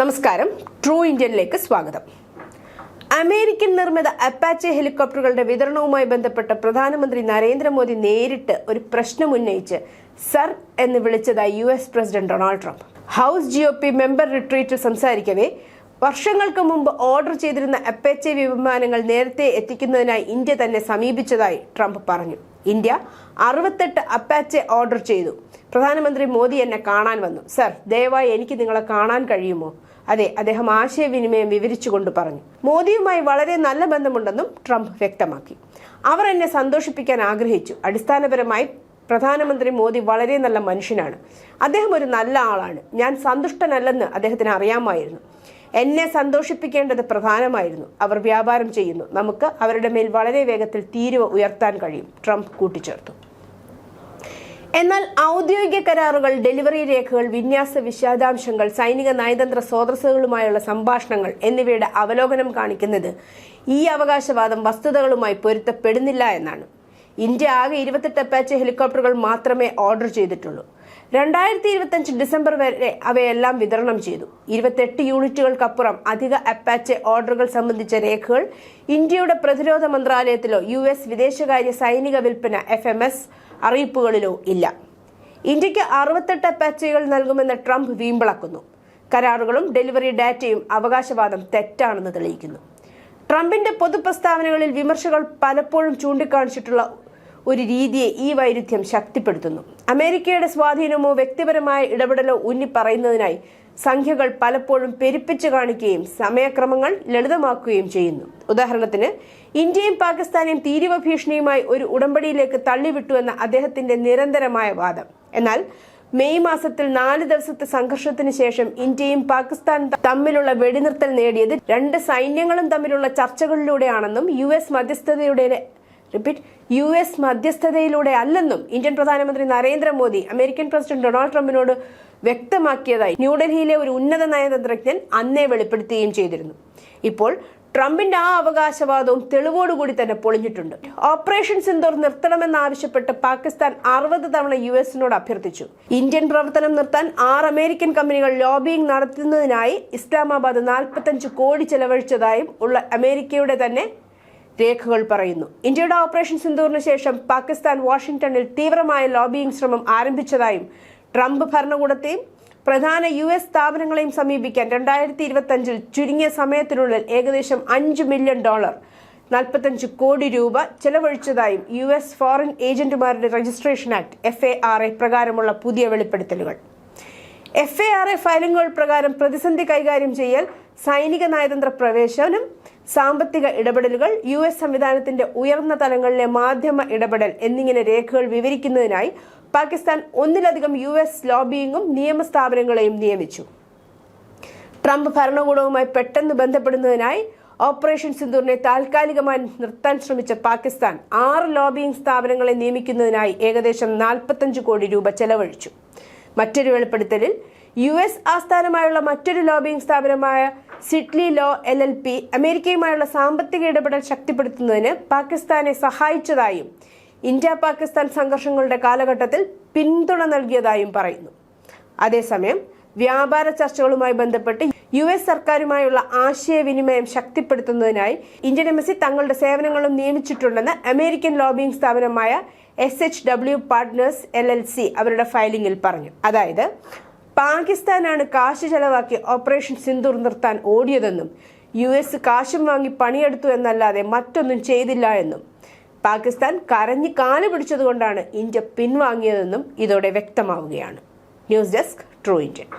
നമസ്കാരം. ട്രൂ ഇന്ത്യനിലേക്ക് സ്വാഗതം. അമേരിക്കൻ നിർമ്മിത അപ്പാച്ചെ ഹെലികോപ്റ്ററുകളുടെ വിതരണവുമായി ബന്ധപ്പെട്ട് പ്രധാനമന്ത്രി നരേന്ദ്രമോദി നേരിട്ട് ഒരു പ്രശ്നം ഉന്നയിച്ച് സർ എന്ന് വിളിച്ചതായി U S president Donald Trump. House G O P member റിട്രീറ്റിൽ സംസാരിക്കവേ വർഷങ്ങൾക്ക് മുമ്പ് ഓർഡർ ചെയ്തിരുന്ന അപ്പാച്ചെ വിമാനങ്ങൾ നേരത്തെ എത്തിക്കുന്നതിനായി ഇന്ത്യ തന്നെ സമീപിച്ചതായി ട്രംപ് പറഞ്ഞു. ഇന്ത്യ അറുപത്തെട്ട് അപ്പാച്ചെ ഓർഡർ ചെയ്തു. പ്രധാനമന്ത്രി മോദി എന്നെ കാണാൻ വന്നു. സർ ദയവായി എനിക്ക് നിങ്ങളെ കാണാൻ കഴിയുമോ? അതെ അദ്ദേഹം ആശയവിനിമയം വിവരിച്ചുകൊണ്ട് പറഞ്ഞു. മോദിയുമായി വളരെ നല്ല ബന്ധമുണ്ടെന്നും ട്രംപ് വ്യക്തമാക്കി. അവർ എന്നെ സന്തോഷിപ്പിക്കാൻ ആഗ്രഹിച്ചു. അടിസ്ഥാനപരമായി പ്രധാനമന്ത്രി മോദി വളരെ നല്ല മനുഷ്യനാണ്. അദ്ദേഹം ഒരു നല്ല ആളാണ്. ഞാൻ സന്തുഷ്ടനല്ലെന്ന് അദ്ദേഹത്തിന് അറിയാമായിരുന്നു. എന്നെ സന്തോഷിപ്പിക്കേണ്ടത് പ്രധാനമായിരുന്നു. അവർ വ്യാപാരം ചെയ്യുന്നു. നമുക്ക് അവരുടെ മേൽ വളരെ വേഗത്തിൽ തീരുവ ഉയർത്താൻ കഴിയും. ട്രംപ് കൂട്ടിച്ചേർത്തു. എന്നാൽ ഔദ്യോഗിക കരാറുകൾ ഡെലിവറി രേഖകൾ വിന്യാസ വിശദാംശങ്ങൾ സൈനിക നയതന്ത്ര സ്രോതസ്സുകളുമായുള്ള സംഭാഷണങ്ങൾ എന്നിവയുടെ അവലോകനം കാണിക്കുന്നത് ഈ അവകാശവാദം വസ്തുതകളുമായി പൊരുത്തപ്പെടുന്നില്ല എന്നാണ്. ഇന്ത്യ ആകെ ഇരുപത്തെട്ട് അപ്പാച്ച് ഹെലികോപ്റ്ററുകൾ മാത്രമേ ഓർഡർ ചെയ്തിട്ടുള്ളൂ. രണ്ടായിരത്തി ഇരുപത്തഞ്ച് ഡിസംബർ വരെ അവയെല്ലാം വിതരണം ചെയ്തു. ഇരുപത്തെട്ട് യൂണിറ്റുകൾക്കപ്പുറം അധിക അപ്പാച്ചെ ഓർഡറുകൾ സംബന്ധിച്ച രേഖകൾ ഇന്ത്യയുടെ പ്രതിരോധ മന്ത്രാലയത്തിലോ യു എസ് വിദേശകാര്യ സൈനിക വിൽപ്പന എഫ് എം എസ് അറിയിപ്പുകളിലോ ഇല്ല. ഇന്ത്യയ്ക്ക് അറുപത്തെട്ട് അപ്പാച്ചകൾ നൽകുമെന്ന് ട്രംപ് വീമ്പിളക്കുന്നു. കരാറുകളും ഡെലിവറി ഡാറ്റയും അവകാശവാദം തെറ്റാണെന്ന് തെളിയിക്കുന്നു. ട്രംപിന്റെ പൊതുപ്രസ്താവനകളിൽ വിമർശകൾ പലപ്പോഴും ചൂണ്ടിക്കാണിച്ചിട്ടുള്ള ഒരു രീതിയെ ഈ വൈരുദ്ധ്യം ശക്തിപ്പെടുത്തുന്നു. അമേരിക്കയുടെ സ്വാധീനമോ വ്യക്തിപരമായ ഇടപെടലോ ഊന്നിപ്പറയുന്നതിനായി സംഖ്യകൾ പലപ്പോഴും പെരുപ്പിച്ചു കാണിക്കുകയും സമയക്രമങ്ങൾ ലളിതമാക്കുകയും ചെയ്യുന്നു. ഉദാഹരണത്തിന് ഇന്ത്യയും പാകിസ്ഥാനെയും തീരുവ ഭീഷണിയുമായി ഒരു ഉടമ്പടിയിലേക്ക് തള്ളിവിട്ടുവെന്ന അദ്ദേഹത്തിന്റെ നിരന്തരമായ വാദം. എന്നാൽ മെയ് മാസത്തിൽ നാല് ദിവസത്തെ സംഘർഷത്തിന് ശേഷം ഇന്ത്യയും പാകിസ്ഥാനും തമ്മിലുള്ള വെടിനിർത്തൽ നേടിയത് രണ്ട് സൈന്യങ്ങളും തമ്മിലുള്ള ചർച്ചകളിലൂടെയാണെന്നും യു എസ് മധ്യസ്ഥതയുടെ റിപ്പീറ്റ് യു എസ് മധ്യസ്ഥതയിലൂടെ അല്ലെന്നും ഇന്ത്യൻ പ്രധാനമന്ത്രി നരേന്ദ്രമോദി അമേരിക്കൻ പ്രസിഡന്റ് ഡൊണാൾഡ് ട്രംപിനോട് വ്യക്തമാക്കിയതായി ന്യൂഡൽഹിയിലെ ഒരു ഉന്നത നയതന്ത്രജ്ഞൻ അന്നേ വെളിപ്പെടുത്തുകയും ചെയ്തിരുന്നു. ഇപ്പോൾ ട്രംപിന്റെ ആ അവകാശവാദവും തെളിവോടുകൂടി തന്നെ പൊളിഞ്ഞിട്ടുണ്ട്. ഓപ്പറേഷൻ സിന്ദൂർ നിർത്തണമെന്നാവശ്യപ്പെട്ട് പാകിസ്ഥാൻ അറുപത് തവണ യു എസിനോട് അഭ്യർത്ഥിച്ചു. ഇന്ത്യൻ പ്രവർത്തനം നിർത്താൻ ആറ് അമേരിക്കൻ കമ്പനികൾ ലോബിയിങ് നടത്തുന്നതിനായി ഇസ്ലാമാബാദ് നാൽപ്പത്തഞ്ച് കോടി ചെലവഴിച്ചതായും ഉള്ള അമേരിക്കയുടെ തന്നെ രേഖകൾ പറയുന്നു. ഇന്ത്യയുടെ ഓപ്പറേഷൻ സിന്ദൂറിന് ശേഷം പാകിസ്ഥാൻ വാഷിംഗ്ടണിൽ തീവ്രമായ ലോബിയിങ് ശ്രമം ആരംഭിച്ചതായും ട്രംപ് ഭരണകൂടത്തെയും പ്രധാന യു എസ് സ്ഥാപനങ്ങളെയും സമീപിക്കാൻ രണ്ടായിരത്തി ഇരുപത്തി അഞ്ചിൽ ചുരുങ്ങിയ സമയത്തിനുള്ളിൽ ഏകദേശം അഞ്ച് മില്യൺ ഡോളർ നാൽപ്പത്തഞ്ച് കോടി രൂപ ചെലവഴിച്ചതായും U S foreign ഏജന്റുമാരുടെ registration act F A R A പ്രകാരമുള്ള പുതിയ വെളിപ്പെടുത്തലുകൾ. എഫ് എ ആർ എ ഫയലിംഗുകൾ പ്രകാരം പ്രതിസന്ധി കൈകാര്യം ചെയ്യൽ സൈനിക നയതന്ത്ര പ്രവേശനം സാമ്പത്തിക ഇടപെടലുകൾ യു എസ് സംവിധാനത്തിന്റെ ഉയർന്ന തലങ്ങളിലെ മാധ്യമ ഇടപെടൽ എന്നിങ്ങനെ രേഖകൾ വിവരിക്കുന്നതിനായി പാകിസ്ഥാൻ ഒന്നിലധികം യു എസ് ലോബിയിങ്ങും നിയമസ്ഥാപനങ്ങളെയും നിയമിച്ചു. ട്രംപ് ഭരണകൂടവുമായി പെട്ടെന്ന് ബന്ധപ്പെടുന്നതിനായി ഓപ്പറേഷൻ സിന്ദൂറിനെ താൽക്കാലികമായി നിർത്താൻ ശ്രമിച്ച പാകിസ്ഥാൻ ആറ് ലോബിയിങ് സ്ഥാപനങ്ങളെ നിയമിക്കുന്നതിനായി ഏകദേശം നാൽപ്പത്തഞ്ച് കോടി രൂപ ചെലവഴിച്ചു. മറ്റൊരു വെളിപ്പെടുത്തലിൽ യു എസ് ആസ്ഥാനമായുള്ള മറ്റൊരു ലോബിംഗ് സ്ഥാപനമായ Sidley law L L P അമേരിക്കയുമായുള്ള സാമ്പത്തിക ഇടപെടൽ ശക്തിപ്പെടുത്തുന്നതിന് പാകിസ്ഥാനെ സഹായിച്ചതായും ഇന്ത്യ പാകിസ്ഥാൻ സംഘർഷങ്ങളുടെ കാലഘട്ടത്തിൽ പിന്തുണ നൽകിയതായും പറയുന്നു. അതേസമയം വ്യാപാര ചർച്ചകളുമായി ബന്ധപ്പെട്ട് യു എസ് സർക്കാരുമായുള്ള ആശയവിനിമയം ശക്തിപ്പെടുത്തുന്നതിനായി ഇന്ത്യൻ എംബസി തങ്ങളുടെ സേവനങ്ങളും നിയമിച്ചിട്ടുണ്ടെന്ന് അമേരിക്കൻ ലോബിയിങ് സ്ഥാപനമായ S H W partners L L C അവരുടെ ഫയലിംഗിൽ പറഞ്ഞു. അതായത് പാകിസ്ഥാനാണ് കാശ് ചെലവാക്കി ഓപ്പറേഷൻ സിന്ദൂർ നിർത്താൻ ഓടിയതെന്നും യു എസ് കാശും വാങ്ങി പണിയെടുത്തു എന്നല്ലാതെ മറ്റൊന്നും ചെയ്തില്ല എന്നും. പാകിസ്ഥാൻ കരഞ്ഞ് കാൽ പിടിച്ചതുകൊണ്ടാണ് ഇന്ത്യ പിൻവാങ്ങിയതെന്നും ഇതോടെ വ്യക്തമാവുകയാണ്. News desk true Indian